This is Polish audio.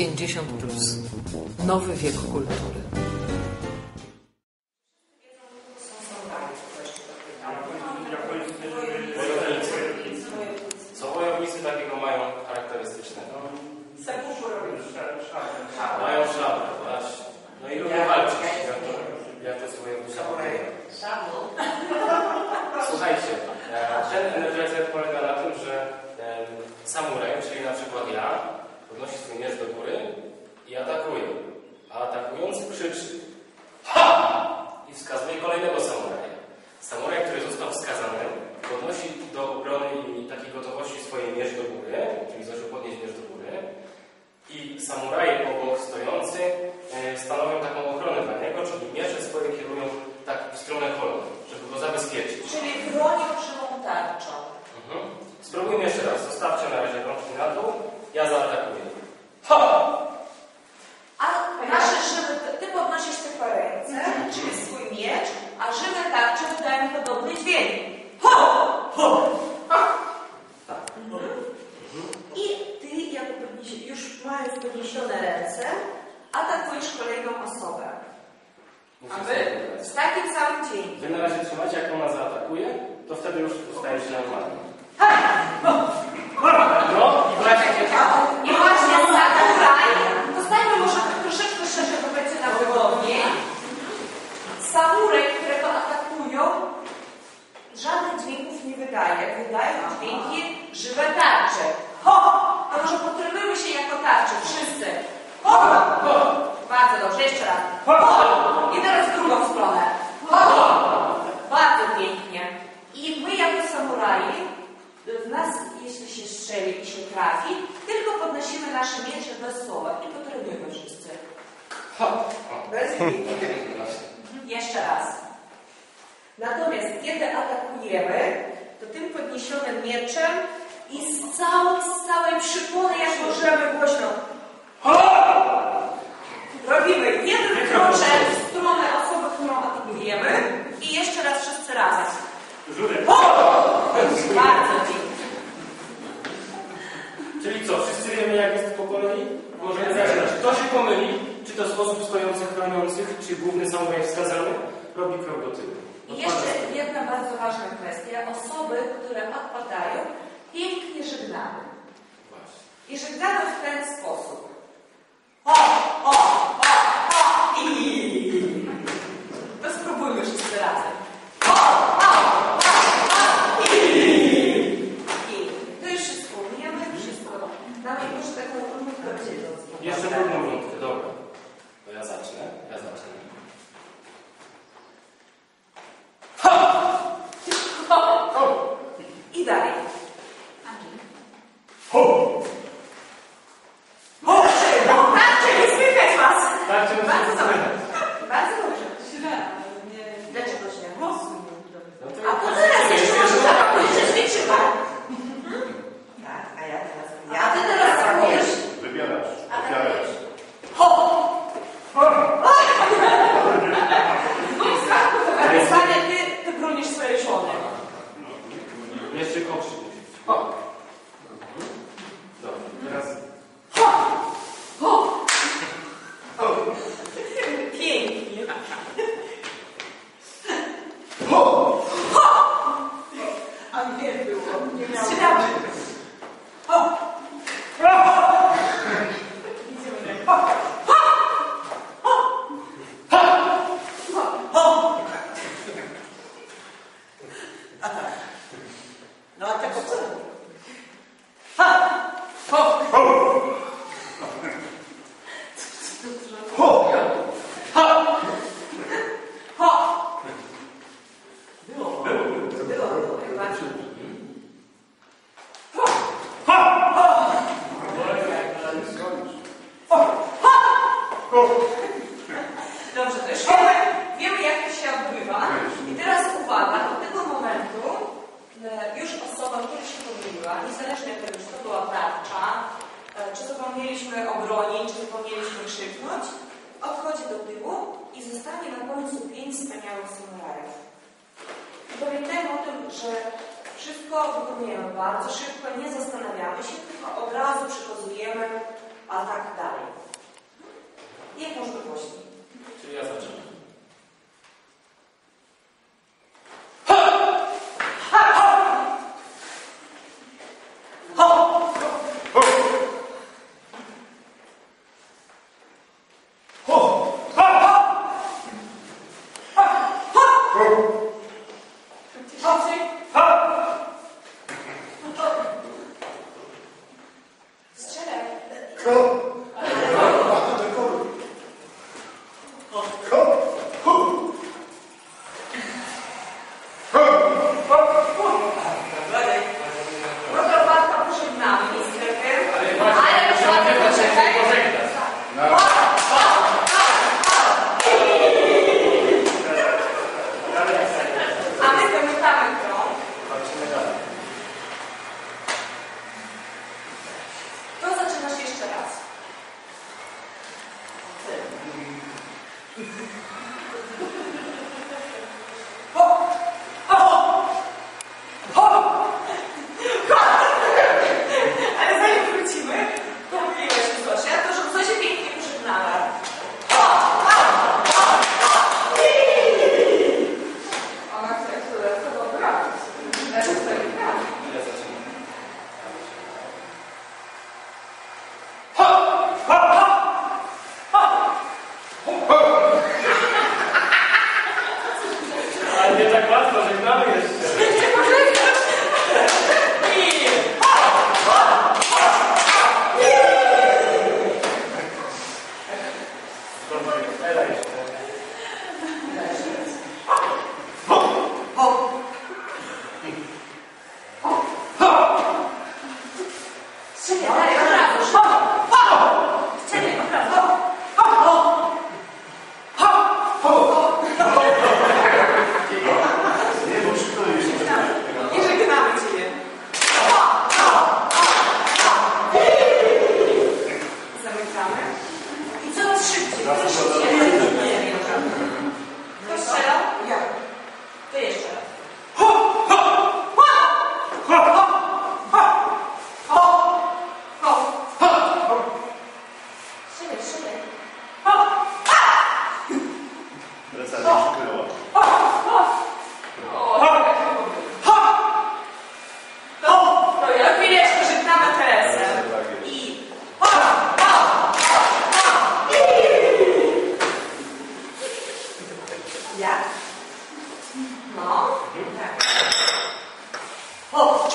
50 plus. Nowy wiek kultury. żywe tarcze. Ho! A może potrybujmy się jako tarcze, wszyscy. Ho! ho! Bardzo dobrze, jeszcze raz. Ho! I teraz w drugą stronę. Ho! Bardzo pięknie. I my jako samuraje, w nas, jeśli się strzeli i się trafi, tylko podnosimy nasze miecze wesołe i potrybujmy wszyscy. Ho! Bez hmm. mhm, Jeszcze raz. Natomiast kiedy atakujemy, to tym podniesionym mieczem i z, całą, z całej przypony jak możemy głośno. Robimy jeden kroczek w stronę osoby, którą atakujemy i jeszcze raz wszyscy razem. Bardzo. Czyli co, wszyscy wiemy jak jest po kolei? Możemy zaczynać. Kto się pomyli, czy to sposób stojących, chroniących, czy główny samobój wskazany, robi krok do tyłu. I jeszcze jedna bardzo ważna kwestia. Osoby, które odpadają, pięknie żegnamy. I żegnamy w ten sposób. O, o, hope. wspaniałych. Pamiętajmy o tym, że wszystko wykonujemy bardzo szybko, nie zastanawiamy się, tylko od razu przekazujemy, a tak dalej. Jak możliwości. Czyli ja zaczynam. Jak? No, tak. No,